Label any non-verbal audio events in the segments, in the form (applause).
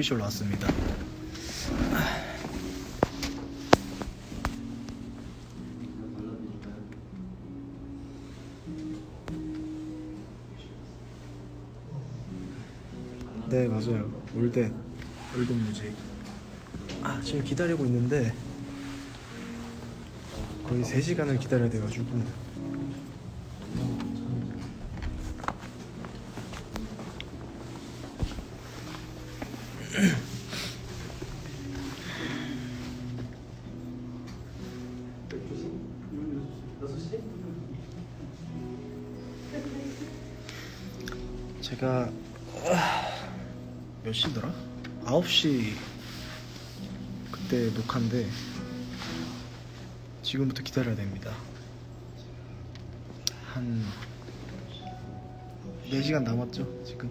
오피셜로 왔습니다. 네 맞아요. 올댓 올댓 뮤직. 아 지금 기다리고 있는데 거의 3시간을 기다려야 돼가지고 9시 그때 녹화인데 지금부터 기다려야 됩니다. 한 4시간 남았죠, 지금?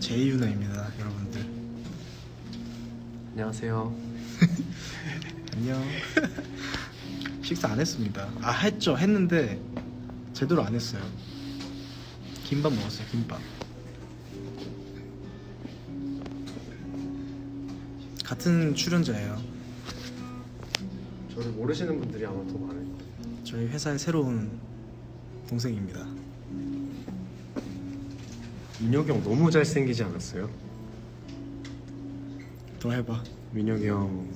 제이유나입니다, 여러분들. 안녕하세요. (laughs) 안녕. 식사 안 했습니다. 아 했죠. 했는데 제대로 안 했어요. 김밥 먹었어요. 김밥. 같은 출연자예요. 저를 모르시는 분들이 아마 더 많을 거예요. 저희 회사의 새로운 동생입니다. 민혁이 형 너무 잘생기지 않았어요? 더 해봐. 민혁이 형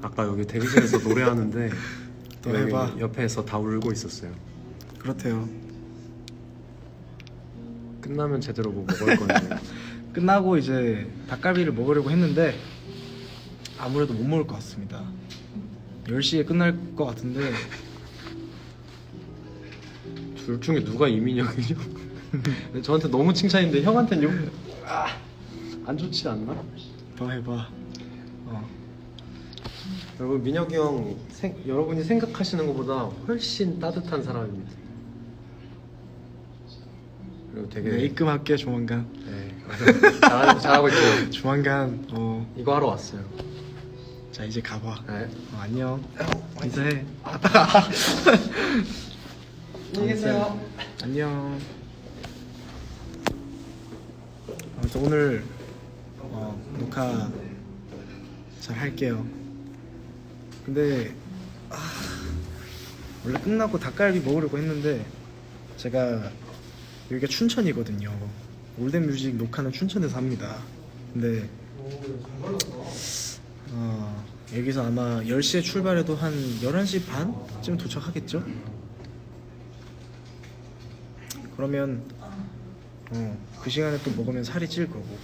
아까 여기 대기실에서 노래하는데 (laughs) 더 여기 해봐. 옆에서 다 울고 있었어요. 그렇대요. 끝나면 제대로 뭐 먹을 건데 (laughs) 끝나고 이제 닭갈비를 먹으려고 했는데 아무래도 못 먹을 것 같습니다. 10시에 끝날 것 같은데 (laughs) 둘 중에 누가 이민혁이죠? 저한테 너무 칭찬인데 형한테는 욕... 아, 안 좋지 않나? 더 해봐. 어. 여러분 민혁이 형 생, 여러분이 생각하시는 것보다 훨씬 따뜻한 사람입니다. 그리고 되게 네, 입금 할게 조만간. 네, 잘하고, 잘하고 있어요. (laughs) 조만간 어. 이거 하러 왔어요. 자 이제 가봐. 네. 어, 안녕. 인사해. (laughs) 안녕히 계세요. 안녕. 아무튼 오늘 어, 녹화 잘 할게요. 근데 아, 원래 끝나고 닭갈비 먹으려고 했는데 제가 여기가 춘천이거든요. 올댓 뮤직 녹화는 춘천에서 합니다. 근데 어, 여기서 아마 10시에 출발해도 한 11시 반쯤 도착하겠죠? 그러면 어, 그 시간에 또 먹으면 살이 찔 거고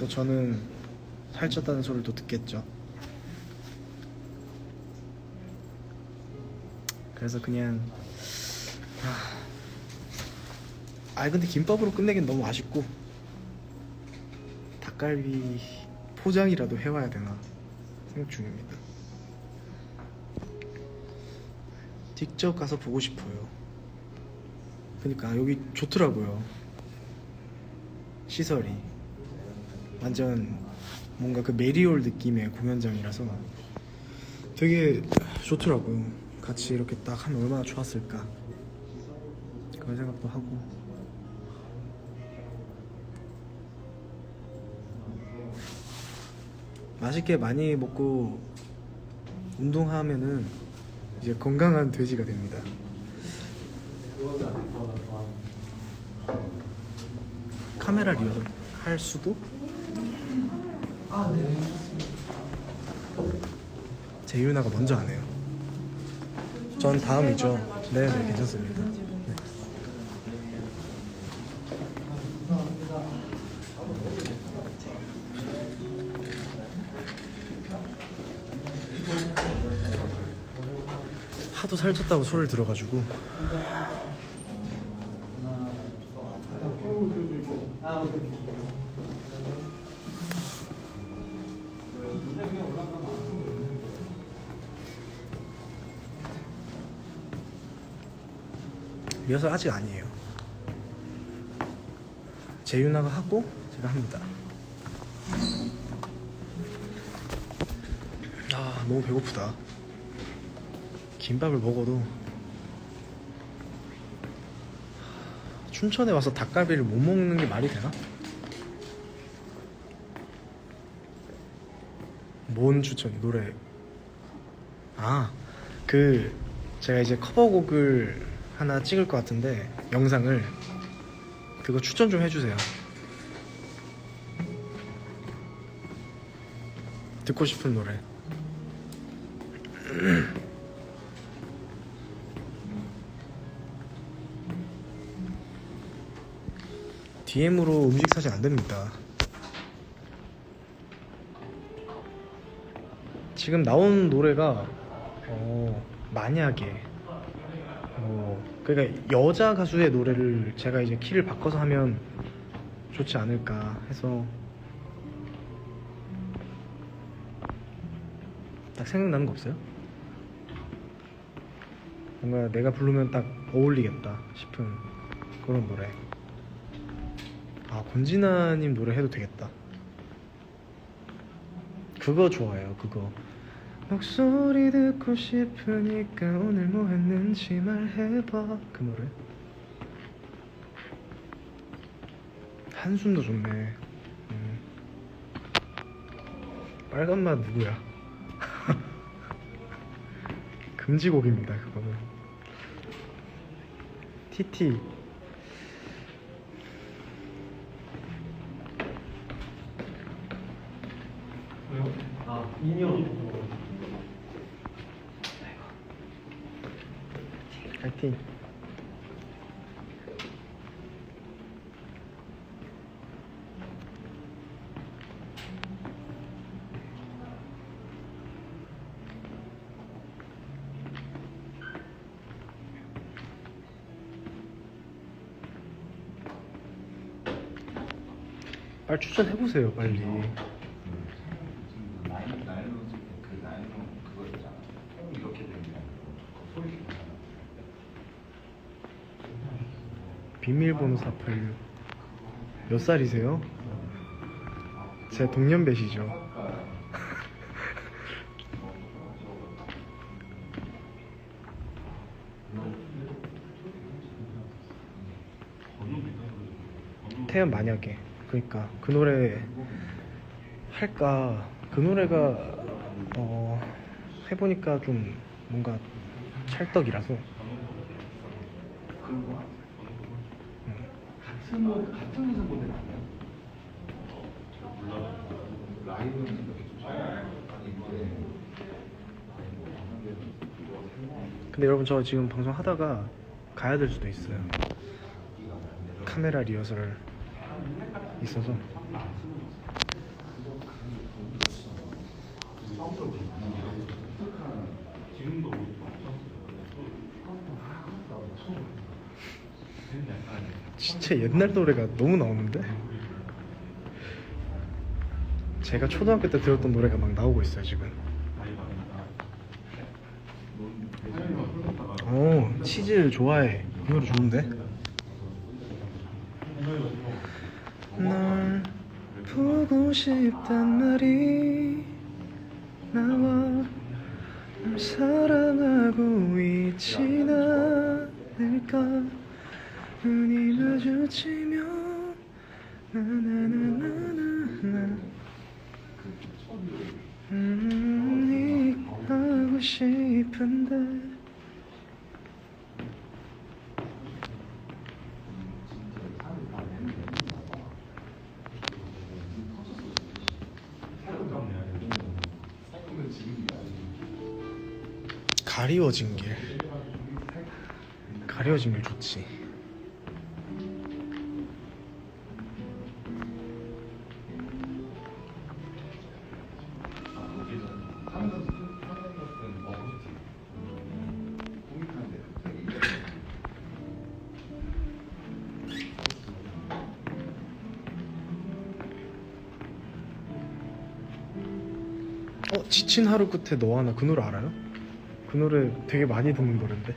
또 저는 살쪘다는 소리를 또 듣겠죠 그래서 그냥 아, 아 근데 김밥으로 끝내긴 너무 아쉽고 닭갈비 포장이라도 해와야 되나 생각 중입니다 직접 가서 보고 싶어요 그러니까 여기 좋더라고요. 시설이 완전 뭔가 그 메리올 느낌의 공연장이라서 되게 좋더라고요. 같이 이렇게 딱 하면 얼마나 좋았을까 그런 생각도 하고 맛있게 많이 먹고 운동하면은 이제 건강한 돼지가 됩니다. 카메라 리허설 할 수도? 제유나가 먼저 하네요. 전 다음이죠. 네, 네, 괜찮습니다. 네. 하도 살쪘다고 소리를 들어가지고 리허설 아직 아니에요. 제유나가 하고 제가 합니다. 아 너무 배고프다. 김밥을 먹어도 춘천에 와서 닭갈비를 못 먹는 게 말이 되나? 뭔 추천 노래? 아 그 제가 이제 커버곡을 하나 찍을 것 같은데 영상을 그거 추천 좀 해주세요. 듣고 싶은 노래. (clears throat) DM으로 음식 사진 안 됩니다. 지금 나온 노래가 어, 만약에 어, 그러니까 여자 가수의 노래를 제가 이제 키를 바꿔서 하면 좋지 않을까 해서 딱 생각나는 거 없어요? 뭔가 내가 부르면 딱 어울리겠다 싶은 그런 노래. 아 권진아님 노래 해도 되겠다. 그거 좋아해요. 그거. 목소리 듣고 싶으니까 오늘 뭐 했는지 말해봐. 그 노래. 한숨도 좋네. 음. 빨간 맛 누구야? (laughs) 금지곡입니다. 그거는. TT. 아 인형 파이팅. 빨리 추천해 보세요, 빨리. 나인 나인으로 그 나인으로 그거 있잖아. 통 이렇게 되면 그 소리 나잖아. 비밀번호 486. 몇 살이세요? 제 동년배시죠. (laughs) 태연 만약에 그러니까 그 노래 할까 그 노래가 어 해보니까 좀 뭔가 찰떡이라서 같은 옷 같은 옷을 보는 아니야? 몰라. 라이브는 이렇게 좀 아니 이번에 근데 여러분 저 지금 방송 하다가 가야 될 수도 있어요. 카메라 리허설 있어서 진짜 옛날 노래가 너무 나오는데? 제가 초등학교 때 들었던 노래가 막 나오고 있어요 지금. 어 치즈 좋아해. 이 노래 좋은데? 널 보고 싶단 말이 나와 널 사랑하고 있진 않을까 눈이 마주치면 나나나나나나 음, 하고 싶은데 가리워진 길. 가리워진 길 좋지 지친 하루 끝에 너와 나그 노래 알아요? 그 노래 되게 많이 듣는 노래인데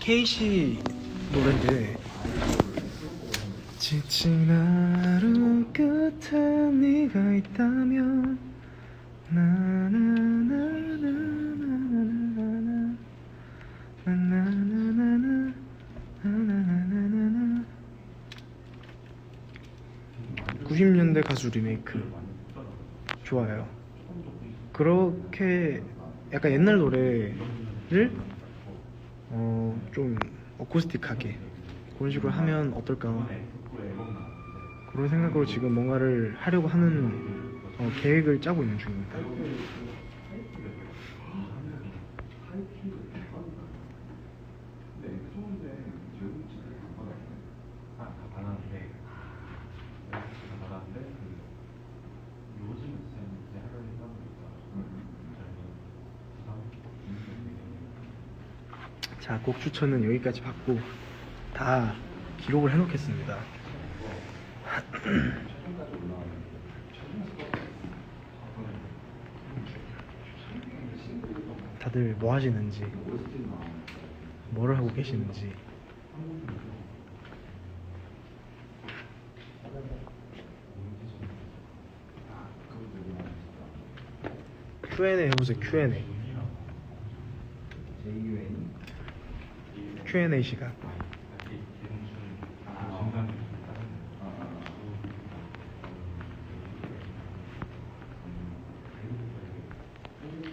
케이시 노래인데 지친 하루 끝에 네가 있다면 나나나나나나나나나 나나나나나 나나나나나 90년대 가수 리메이크 좋아요. 그렇게 약간 옛날 노래를 어, 좀 어쿠스틱하게 그런 식으로 하면 어떨까 그런 생각으로 지금 뭔가를 하려고 하는 어, 계획을 짜고 있는 중입니다. 근데 좋은데 지금 집에 안 받았네. 아, 다 받았는데. 다 받았는데 그 요즘 쌤 이제 하려는 하고 있다. 자, 곡 추천은 여기까지 받고 다 기록을 해놓겠습니다. (clears throat) 다들 뭐 하시는지, 뭐를 하고 계시는지. Q&A 해보세요, Q&A. Q&A 시간.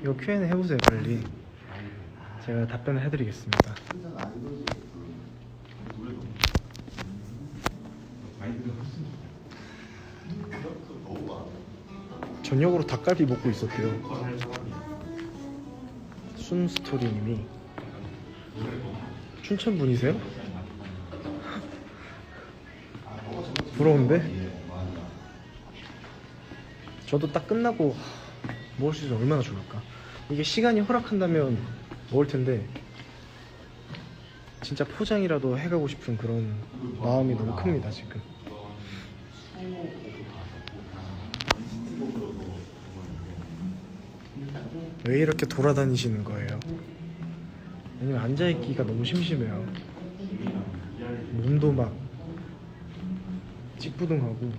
이거 Q&A 해보세요, 빨리. 제가 답변을 해드리겠습니다. 저녁으로 닭갈비 먹고 있었대요. 순스토리님이 춘천 분이세요? 부러운데? 저도 딱 끝나고 먹을 수 있으면 얼마나 좋을까? 이게 시간이 허락한다면 먹을 텐데 진짜 포장이라도 해가고 싶은 그런 마음이 너무 큽니다 지금. 왜 이렇게 돌아다니시는 거예요? 아니면 앉아있기가 너무 심심해요. 몸도 막 찌뿌둥하고.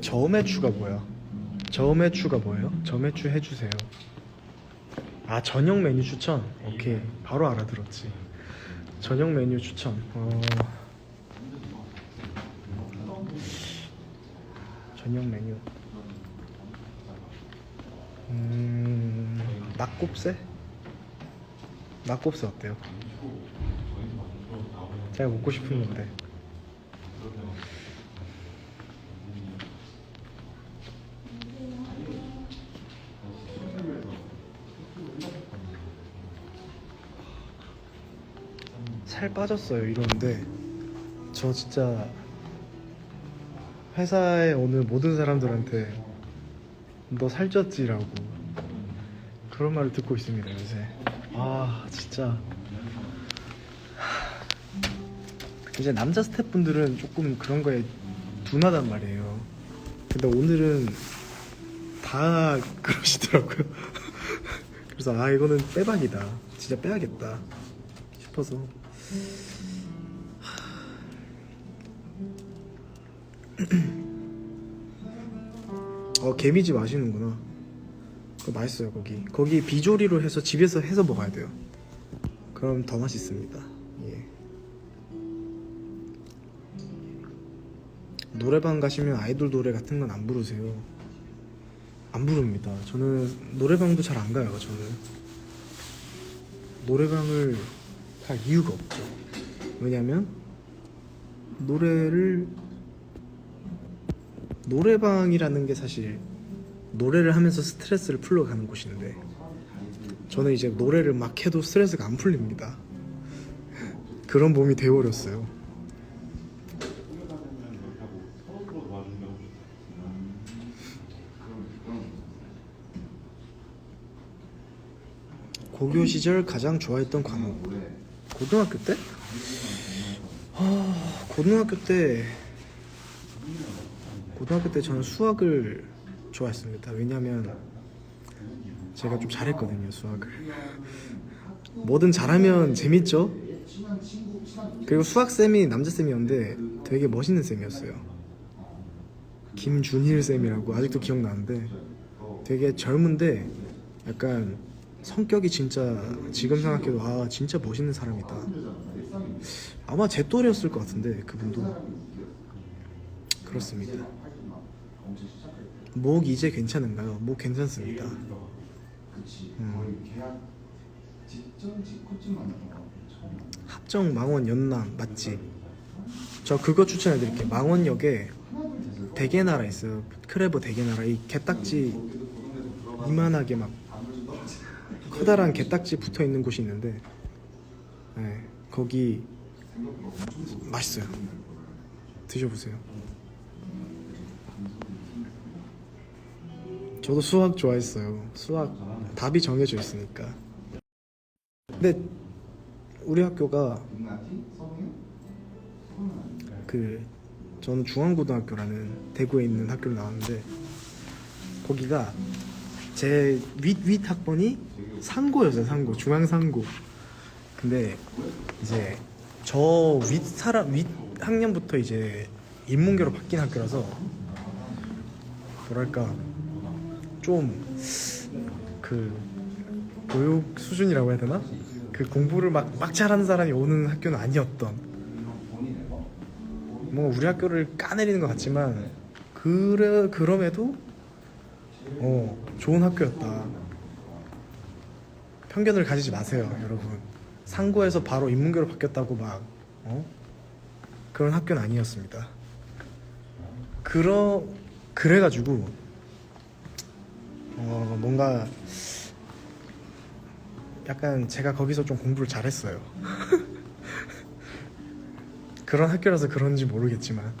저매추가 뭐야? 저매추가 뭐예요? 저매추 해주세요. 아 저녁 메뉴 추천. 오케이 바로 알아들었지. 저녁 메뉴 추천. 어... 저녁 메뉴. 음, 낙곱새? 낙곱새 어때요? 제가 먹고 싶은 건데. 살 빠졌어요 이러는데 저 진짜 회사에 오는 모든 사람들한테 너 살쪘지라고 그런 말을 듣고 있습니다 요새. 아 진짜. 이제 남자 스태프분들은 조금 그런 거에 둔하단 말이에요. 근데 오늘은 다 그러시더라고요. (laughs) 그래서 아 이거는 빼박이다. 진짜 빼야겠다 싶어서. (clears throat) 어 개미집 아시는구나. 그거 맛있어요 거기. 거기 비조리로 해서 집에서 해서 먹어야 돼요. 그럼 더 맛있습니다. 예. 노래방 가시면 아이돌 노래 같은 건 안 부르세요. 안 부릅니다. 저는 노래방도 잘 안 가요. 저는 노래방을 갈 이유가 없죠. 왜냐면 노래를 노래방이라는 게 사실 노래를 하면서 스트레스를 풀러가는 곳인데 저는 이제 노래를 막 해도 스트레스가 안 풀립니다. 그런 몸이 되어버렸어요. 고교 시절 가장 좋아했던 과목 고등학교 때? 아, 고등학교 때 고등학교 때 저는 수학을 좋아했습니다. 왜냐하면 제가 좀 잘했거든요 수학을. 뭐든 잘하면 재밌죠. 그리고 수학 쌤이 남자 쌤이었는데 되게 멋있는 쌤이었어요. 김준일 쌤이라고 아직도 기억나는데 되게 젊은데 약간 성격이 진짜 지금 생각해도 아 진짜 멋있는 사람이다. 아마 제 또래였을 것 같은데 그분도 그렇습니다. 목 이제 괜찮은가요? 목 괜찮습니다. 음. 같아요. 처음. 합정 망원 연남 맞지? 저 그거 추천해드릴게요. 망원역에 대게나라 있어요. 크레버 대게나라 이 개딱지 이만하게 막 커다란 개딱지 붙어 있는 곳이 있는데, 네, 거기 맛있어요. 드셔보세요. 저도 수학 좋아했어요. 수학 답이 정해져 있으니까. 근데 우리 학교가? 그 저는 중앙고등학교라는 대구에 있는 학교를 나왔는데 거기가 제 윗윗 학번이 상고였어요 상고 중앙 상고 근데 이제 저 윗 사람 윗 학년부터 이제 인문계로 바뀐 학교라서 뭐랄까 좀 그 교육 수준이라고 해야 되나 그 공부를 막, 막 잘하는 사람이 오는 학교는 아니었던 뭐 우리 학교를 까내리는 것 같지만 그래 그럼에도 어 좋은 학교였다. 편견을 가지지 마세요, 여러분. 상고에서 바로 인문계로 바뀌었다고 막 어? 그런 학교는 아니었습니다. 그러 그래가지고 어 뭔가 약간 제가 거기서 좀 공부를 잘했어요. (laughs) 그런 학교라서 그런지 모르겠지만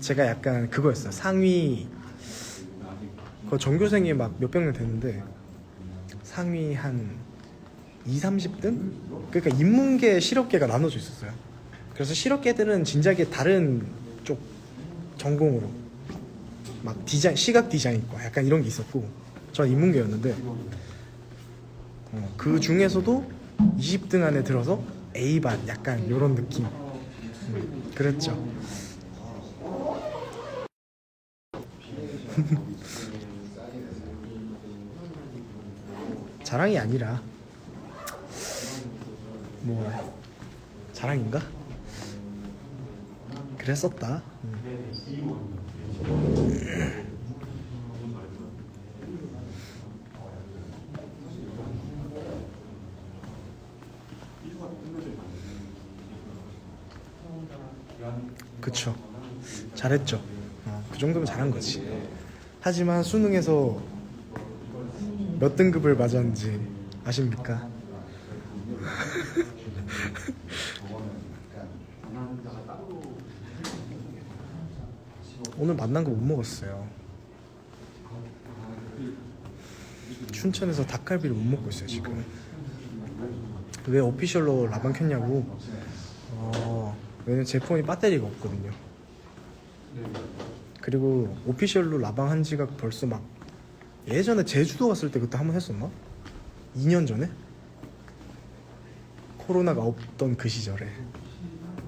제가 약간 그거였어요 상위 그 전교생이 막 몇백 명 됐는데 상위 한 2, 30등? 그러니까 인문계 실업계가 나눠져 있었어요 그래서 실업계들은 진작에 다른 쪽 전공으로 막 디자인 시각 디자인과 약간 이런 게 있었고 전 인문계였는데 어, 그 중에서도 20등 안에 들어서 A반 약간 이런 느낌 음, 그랬죠 (laughs) 자랑이 아니라 뭐 자랑인가? 그랬었다 음. 그쵸 잘했죠 어, 그 정도면 잘한 거지 하지만 수능에서 몇 등급을 맞았는지 아십니까? 오늘 만난 거 못 먹었어요. 춘천에서 닭갈비를 못 먹고 있어요 지금. 왜 오피셜로 라방 켰냐고. 어, 왜냐면 제 폰이 배터리가 없거든요. 그리고 오피셜로 라방 한 지가 벌써 막 예전에 제주도 갔을 때 그때 한 번 했었나? 2년 전에? 코로나가 없던 그 시절에.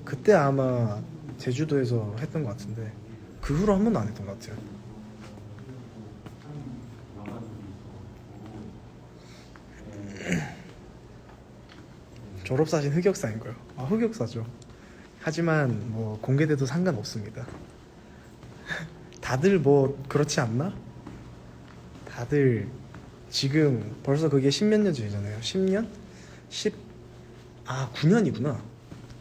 그때 아마 제주도에서 했던 것 같은데 그 후로 한 번도 안 했던 것 같아요 (clears throat) 졸업사진 흑역사인 거요. 아 흑역사죠. 하지만 뭐 공개돼도 상관없습니다. (laughs) 다들 뭐 그렇지 않나? 다들 지금 벌써 그게 십몇 년 전이잖아요. 10년? 10, 아 9년이구나.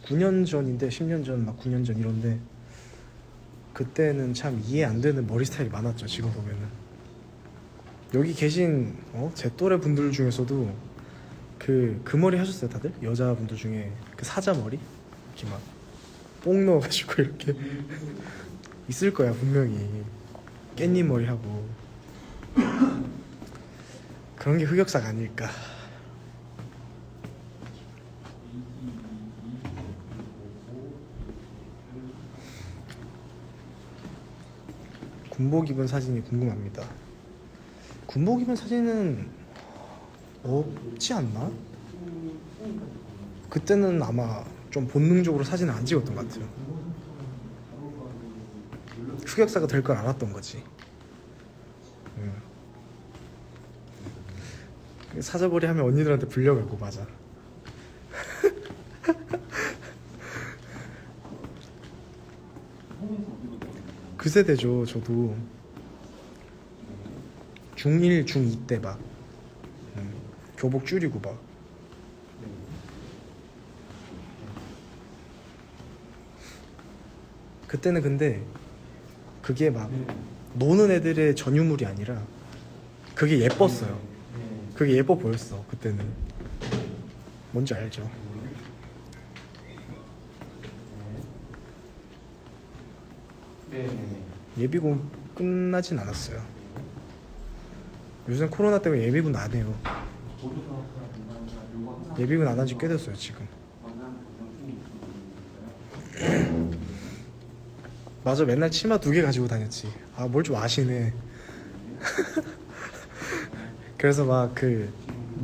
9년 전인데 10년 전, 막 9년 전 이런데 그때는 참 이해 안 되는 머리 스타일이 많았죠. 지금 보면은 여기 계신 어? 제 또래 분들 중에서도 그, 그 머리 하셨어요, 다들? 여자분들 중에 그 사자 머리? 이렇게 막 뽕 넣어가지고 이렇게 (laughs) 있을 거야, 분명히. 깻잎 머리 하고. 그런 게 흑역사가 아닐까. 군복 입은 사진이 궁금합니다. 군복 입은 사진은 없지 않나? 그때는 아마 좀 본능적으로 사진을 안 찍었던 것 같아요. 흑역사가 될 걸 알았던 거지. 응. 사자버리 하면 언니들한테 불려가고 맞아. 그 세대죠, 저도. 중1, 중2 때 막. 음, 교복 줄이고 막. 그때는 근데 그게 막 노는 애들의 전유물이 아니라 그게 예뻤어요. 그게 예뻐 보였어, 그때는. 뭔지 알죠? 네네네. 예비군 끝나진 않았어요. 요새 코로나 때문에 예비군 안 해요. 예비군 안 한 지 꽤 됐어요, 지금. (clears throat) 맞아, 맨날 치마 두 개 가지고 다녔지. 아, 뭘 좀 아시네. (laughs) 그래서 막 그,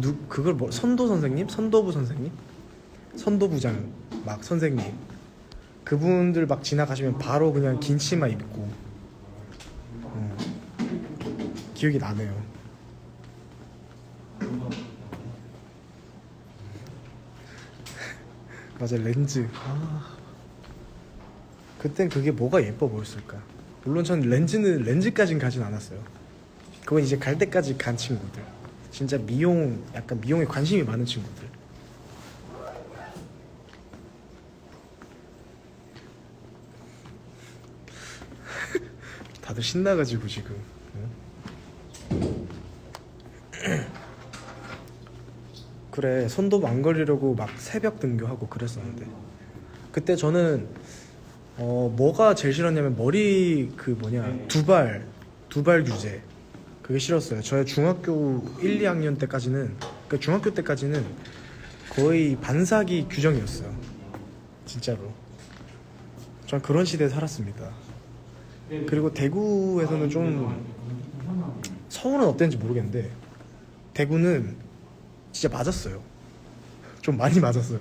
누, 그걸 뭐, 선도 선생님? 선도부 선생님? 선도부장, 막 선생님. 그분들 막 지나가시면 바로 그냥 긴 치마 입고. 어. 기억이 나네요. (laughs) 맞아, 렌즈. 아. 그땐 그게 뭐가 예뻐 보였을까? 물론 전 렌즈는 렌즈까진 가진 않았어요. 그건 이제 갈 때까지 간 친구들. 진짜 미용, 약간 미용에 관심이 많은 친구들. (laughs) 다들 신나가지고 지금. 응? 그래, 손도 안 걸리려고 막 새벽 등교하고 그랬었는데. 그때 저는 어 뭐가 제일 싫었냐면 머리 그 뭐냐 두발 두발 규제 그게 싫었어요. 저의 중학교 1, 2학년 때까지는 그 중학교 때까지는 거의 반사기 규정이었어요. 진짜로. 전 그런 시대에 살았습니다. 그리고 대구에서는 좀 서울은 어땠는지 모르겠는데 대구는 진짜 맞았어요. 좀 많이 맞았어요.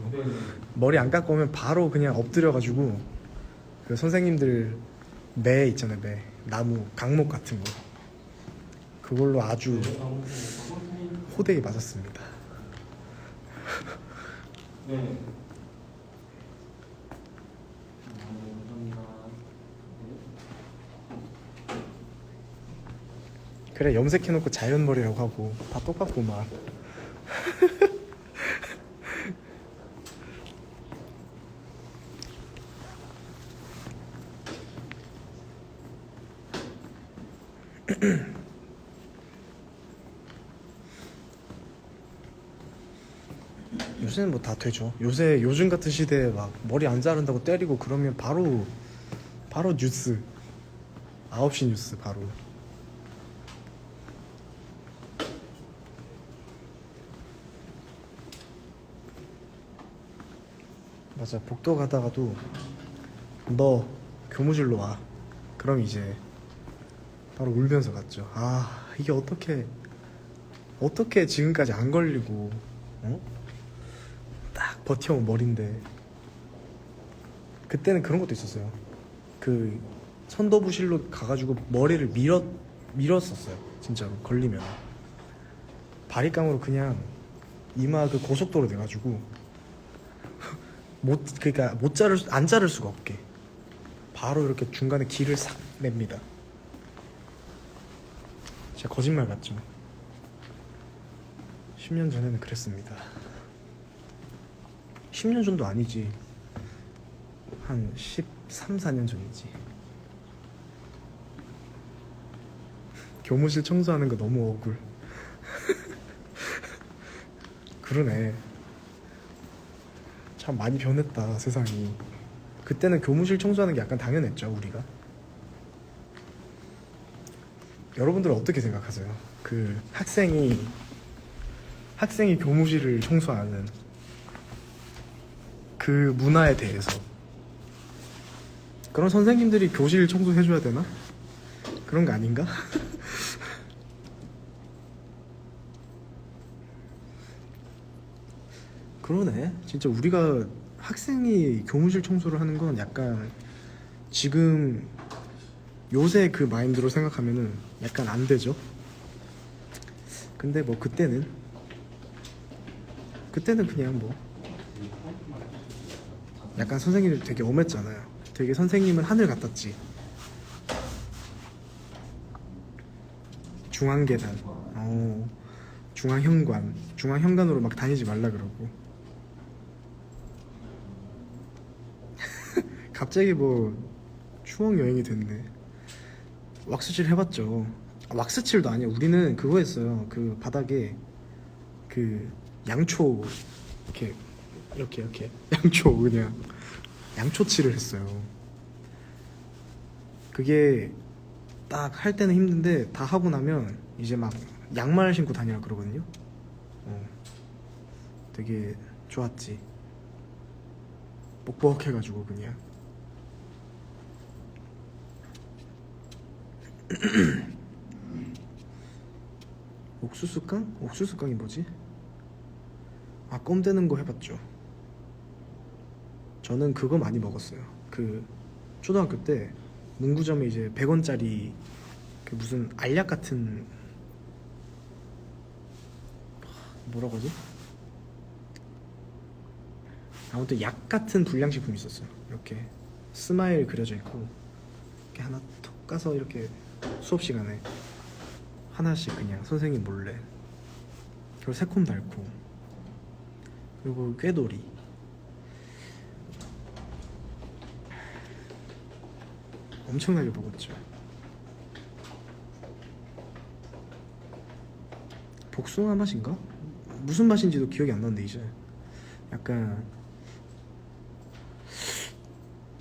머리 안 깎고 오면 바로 그냥 엎드려가지고 그 선생님들 매 있잖아요 매 나무 강목 같은 거 그걸로 아주 호되게 맞았습니다. (laughs) 네. 그래 염색해놓고 자연머리라고 하고 다 똑같고 막 (laughs) 요새는 뭐 다 되죠. 요새 요즘 같은 시대에 막 머리 안 자른다고 때리고 그러면 바로 바로 뉴스 9시 뉴스 바로 맞아 복도 가다가도 너 교무실로 와. 그럼 이제 바로 울면서 갔죠. 아 이게 어떻게 어떻게 지금까지 안 걸리고 어? 딱 버텨온 머리인데. 그때는 그런 것도 있었어요. 그 선도부실로 가가지고 머리를 밀었 밀었었어요. 진짜로 걸리면. 바리깡으로 그냥 이마 그 고속도로 돼가지고 못 그러니까 못 자를 수- 안 자를 수가 없게 바로 이렇게 중간에 길을 싹 냅니다. 진짜 거짓말 같죠. 10년 전에는 그랬습니다. 10년 전도 아니지. 한 13, 14년 전이지. 교무실 청소하는 거 너무 억울. (laughs) 그러네. 참 많이 변했다 세상이 그때는 교무실 청소하는 게 약간 당연했죠 우리가 여러분들은 어떻게 생각하세요? 그 학생이 학생이 교무실을 청소하는 그 문화에 대해서 그럼 선생님들이 교실 청소해줘야 되나? 그런 거 아닌가? (laughs) 그러네. 진짜 우리가 학생이 교무실 청소를 하는 건 약간 지금 요새 그 마인드로 생각하면은 약간 안 되죠. 근데 뭐 그때는 그때는 그냥 뭐 약간 선생님이 되게 엄했잖아요. 되게 선생님은 하늘 같았지. 중앙 계단, 어, 중앙 현관, 중앙 현관으로 막 다니지 말라 그러고. 갑자기 뭐 추억 여행이 됐네. 왁스칠 해봤죠. 아, 왁스칠도 아니야. 우리는 그거 했어요. 그 바닥에 그 양초 이렇게 이렇게 이렇게 (laughs) 양초 그냥 양초칠을 했어요. 그게 딱 할 때는 힘든데 다 하고 나면 이제 막 양말 신고 다니라 그러거든요. 어. 되게 좋았지. 뻑뻑해가지고 그냥. (clears throat) 옥수수깡? 옥수수깡이 뭐지? 아, 껌 되는 거 해봤죠. 저는 그거 많이 먹었어요. 그 초등학교 때 문구점에 이제 100원짜리 그 무슨 알약 같은 뭐라고 하지? 아무튼 약 같은 불량식품이 있었어요. 이렇게 스마일 그려져 있고 이렇게 하나 톡 까서 이렇게 수업 시간에 하나씩 그냥 선생님 몰래 그리고 새콤달콤 그리고 꾀돌이 엄청나게 먹었죠. 복숭아 맛인가? 무슨 맛인지도 기억이 안 나는데 이제 약간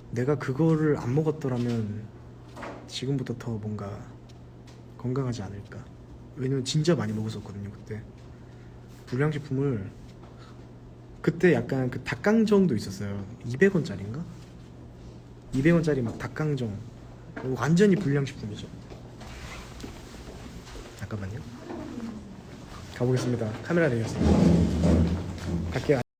내가 그거를 안 먹었더라면 지금부터 더 뭔가 건강하지 않을까. 왜냐면 진짜 많이 먹었었거든요 그때. 불량식품을 그때 약간 그 닭강정도 있었어요. 200원짜리인가? 200원짜리 막 닭강정. 완전히 불량식품이죠. 잠깐만요. 가보겠습니다. 카메라 내렸습니다. 갈게요.